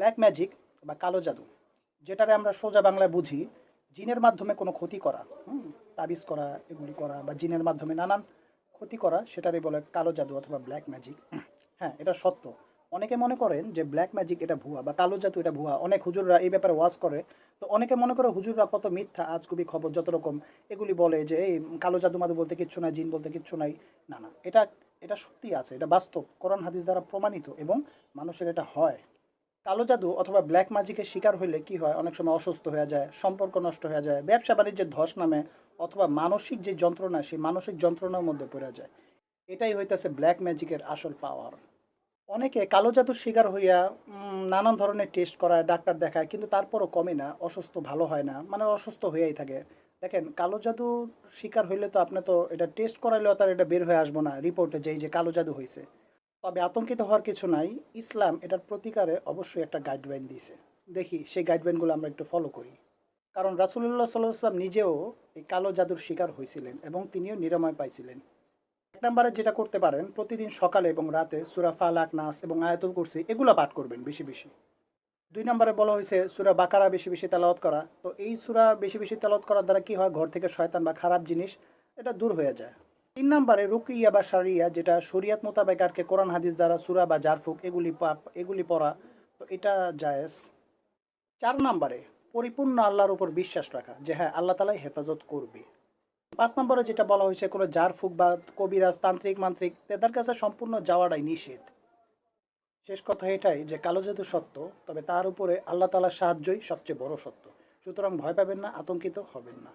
Black magic বা কালো জাদু, যেটারে আমরা সোজা বাংলায় বুঝি জিনের মাধ্যমে কোনো ক্ষতি করা তাবিজ করা, এগুলি করা বা জিনের মাধ্যমে নানান ক্ষতি করা সেটারই বলে কালো জাদু অথবা ব্ল্যাক ম্যাজিক। হ্যাঁ এটা সত্য। অনেকে মনে করেন যে ব্ল্যাক ম্যাজিক এটা ভুয়া বা কালো জাদু এটা ভুয়া। অনেক হুজুররা এই ব্যাপারে ওয়াজ করে। তো অনেকে মনে করে হুজুররা কত মিথ্যা, আজগুবি খবর, যত রকম এগুলি বলে যে, এই কালো জাদু মাদু বলতে কিচ্ছু নাই, জিন বলতে কিচ্ছু নাই। না না, এটা এটা সত্যি আছে, এটা বাস্তব। কোরআন হাদিস দ্বারা প্রমাণিত এবং মানুষের এটা হয়। কালো জাদু অথবা ব্ল্যাক ম্যাজিকের শিকার হইলে কি হয়? অনেক সময় অসুস্থ হয়ে যায়, সম্পর্ক নষ্ট হয়ে যায়, ব্যবসা বাণিজ্যের ধস নামে অথবা মানসিক যে যন্ত্রণা, সেই মানসিক যন্ত্রণার মধ্যে পড়ে যায়। এটাই হইতেছে ব্ল্যাক ম্যাজিকের আসল পাওয়ার অনেকে কালো জাদুর শিকার হইয়া নানান ধরনের টেস্ট করায়, ডাক্তার দেখায়, কিন্তু তারপরও কমে না, অসুস্থ ভালো হয় না মানে অসুস্থ হয়েই থাকে। দেখেন, কালো জাদু শিকার হইলে তো আপনি তো এটা টেস্ট করাইলেও তার এটা বের হয়ে আসব না রিপোর্টে যেই যে কালো জাদু হয়েছে তবে আতঙ্কিত হওয়ার কিছু নাই। ইসলাম এটার প্রতিকারে অবশ্যই একটা গাইডলাইন দিয়েছে। দেখি, সেই গাইডলাইনগুলো আমরা একটু ফলো করি। কারণ রাসুলুল্লাহ সাল্লাহ সাল্লাম নিজেও এই কালো জাদুর শিকার হয়েছিলেন এবং তিনিও নিরাময় পাইছিলেন। এক নম্বরে যেটা করতে পারেন, প্রতিদিন সকালে এবং রাতে সুরা ফালাক, নাস এবং আয়াতুল কুরসি এগুলো পাঠ করবেন বেশি বেশি। দুই নম্বরে বলা হয়েছে, সুরা বাকারা বেশি বেশি তেলাওয়াত করা। তো এই সুরা বেশি বেশি তেলাওয়াত করার দ্বারা কি হয়? ঘর থেকে শয়তান বা খারাপ জিনিস, এটা দূর হয়ে যায়। তিন নম্বরে রুকিয়া বা সারিয়া যেটা শরিয়াত মোতাবেক আর কি কোরআন, হাদিস দ্বারা সুরা বা জারফুক, এগুলি এগুলি পড়া, তো এটা জায়েজ। চার নম্বরে, পরিপূর্ণ আল্লাহর উপর বিশ্বাস রাখা, যে হ্যাঁ আল্লাহ তালাই হেফাজত করবে। পাঁচ নম্বরে যেটা বলা হয়েছে, কোনো জারফুক বা কবিরাজ, তান্ত্রিক, মান্ত্রিক তাদের কাছে সম্পূর্ণ যাওয়াটাই নিষেধ। শেষ কথা এটাই যে, কালো জাদু সত্য, তবে তার উপরে আল্লাহ তালার সাহায্যই সবচেয়ে বড় সত্য। সুতরাং ভয় পাবেন না, আতঙ্কিত হবেন না।